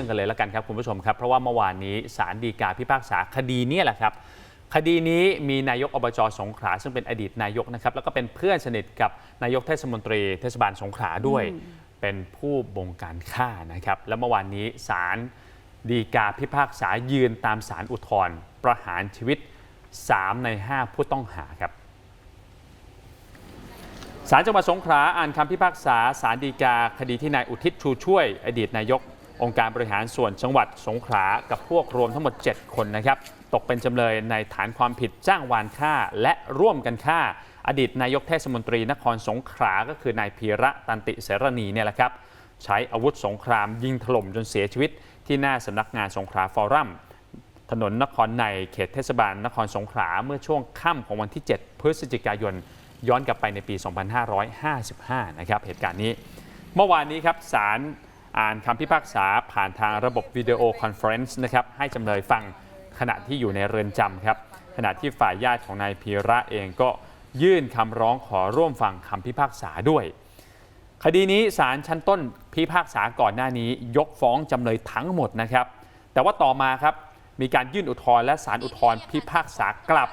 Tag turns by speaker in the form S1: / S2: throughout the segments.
S1: นื่องกันเลยแล้วกันครับคุณผู้ชมครับ เพราะว่าเมื่อวานนี้ศาลฎีกาพิพากษาคดีเนี้แหละครับ คดีนี้มีนายกอบจสงขลาซึ่งเป็นอดีตนายกนะครับแล้วก็เป็นเพื่อนสนิทกับนายกเทศมนตรี เทศบาลสงขลาด้วย เป็นผู้บงการฆ่านะครับ และเมื่อวานนี้ศาลฎีกาพิพากษายืนตามศาลอุทธรณ์ประหารชีวิต 3 ใน 5 ผู้ต้องหาครับศาลจังหวัดสงขลาอ่านคำพิพากษาศาลฎีกา คดีที่นายอุทิศชูช่วย อดีตนายก องค์การบริหารส่วนจังหวัดสงขลากับพวกรวมทั้งหมด 7 คนนะครับ ตกเป็นจำเลยในฐานความผิดจ้างวานฆ่า และร่วมกันฆ่า อดีตนายกเทศมนตรีนครสงขลาก็คือนายพีระตันติเสรณีเนี่ยแหละครับ ใช้อาวุธสงครามยิงถล่มจนเสียชีวิต ที่หน้าสำนักงานสงขลาฟอรัมถนนนครในเขตเทศบาลนครสงขลาเมื่อช่วงค่ำของวันที่ 7 พฤศจิกายน ย้อนกลับไปในปี 2555 นะครับเหตุการณ์นี้ เมื่อวานนี้ครับศาล อ่านคำพิพากษาผ่านทางระบบวิดีโอคอนเฟอเรนซ์นะครับให้จำเลยฟังขณะที่อยู่ในเรือนจำครับขณะที่ฝ่ายญาติของนายพีระเองก็ยื่นคำร้องขอร่วมฟังคำพิพากษาด้วย คดีนี้ศาลชั้นต้นพิพากษาก่อนหน้านี้ ยกฟ้องจำเลยทั้งหมดนะครับ แต่ว่าต่อมาครับมีการยื่นอุทธรณ์และศาลอุทธรณ์พิพากษากลับ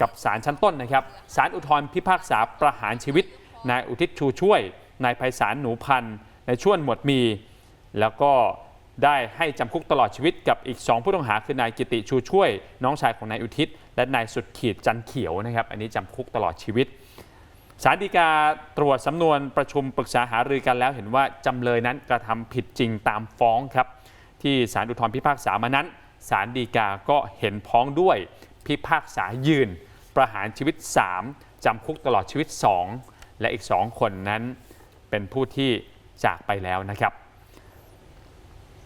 S1: กับศาลชั้นต้นนะครับศาลอุทธรณ์พิพากษาประหารชีวิตนายอุทิศชูช่วยนายไพศาลหนูพันธ์ ในายชวนหมวดมี แล้วก็ได้ให้จำคุกตลอดชีวิตกับอีก 2 ผู้ต้องหาคือนายกิติชูช่วย น้องชายของนายอุทิศ และนายสุดขีดจันเขียวนะครับอันนี้จำคุกตลอดชีวิตสารดีกาตรวจสำนวนประชุมปรึกษาหารือกันแล้วเห็นว่าจำเลยนั้นกระทำผิดจริงตามฟ้องครับ ที่ศาลอุทธรพิพากษามานั้นศาลฎีกาก็เห็นพ้องด้วยพิพากษายืน ประหารชีวิต 3จำคุกตลอดชีวิต 2 และอีก 2 คนนั้นเป็นผู้ที่ จากไปแล้วนะครับ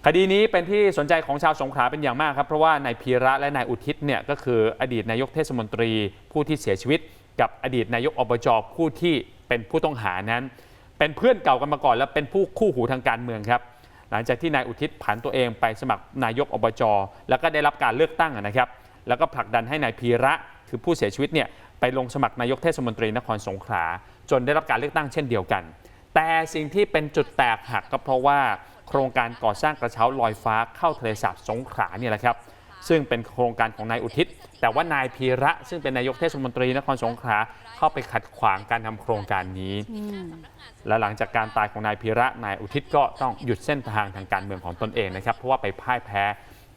S1: คดีนี้เป็นที่สนใจของชาวสงขลาเป็นอย่างมากครับ เพราะว่านายพีระและนายอุทิศเนี่ยก็คืออดีตนายกเทศมนตรีผู้ที่เสียชีวิต กับอดีตนายกอบจผู้ที่เป็นผู้ต้องหานั้น เป็นเพื่อนเก่ากันมาก่อน และเป็นผู้คู่หูทางการเมืองครับหลังจากที่นายอุทิศผันตัวเองไปสมัครนายกอบจ แล้วก็ได้รับการเลือกตั้งนะครับ แล้วก็ผลักดันให้นายพีระคือผู้เสียชีวิตเนี่ยไปลงสมัครนายกเทศมนตรีนครสงขลาจนได้รับการเลือกตั้งเช่นเดียวกัน แต่สิ่งที่เป็นจุดแตกหักก็เพราะว่าโครงการก่อสร้างกระเช้าลอยฟ้าเข้าทะเลสาบสงขลาเนี่ยแหละครับ ซึ่งเป็นโครงการของนายอุทิศ แต่ว่านายพีระซึ่งเป็นนายกเทศมนตรีนครสงขลาเข้าไปขัดขวางการทำโครงการนี้ และหลังจากการตายของนายพีระนายอุทิศก็ต้องหยุดเส้นทางทางการเมืองของตนเองนะครับ เพราะว่าไปพ่ายแพ้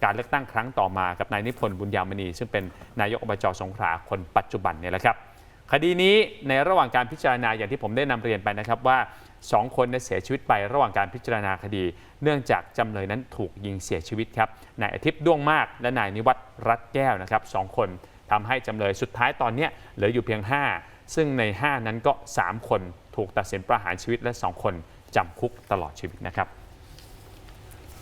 S1: การเลือกตั้งครั้งต่อมากับนายนิพนธ์บุญยามณี ซึ่งเป็นนายกอบจสงขลาคนปัจจุบันเนี่ยแหละครับ คดีนี้ในระหว่างการพิจารณาอย่างที่ผมได้นำเรียนไปนะครับว่า 2 คนได้เสียชีวิตไประหว่างการพิจารณาคดี เนื่องจากจำเลยนั้นถูกยิงเสียชีวิตครับนายอาทิตย์ด้วงมาก และนายนิวัฒน์รัตแก้วนะครับสองคนทำให้จำเลยสุดท้ายตอนนี้เหลืออยู่เพียง 5 ซึ่งใน 5 นั้นก็ 3 คนถูกตัดสินประหารชีวิตและ 2 คนจำคุกตลอดชีวิตนะครับ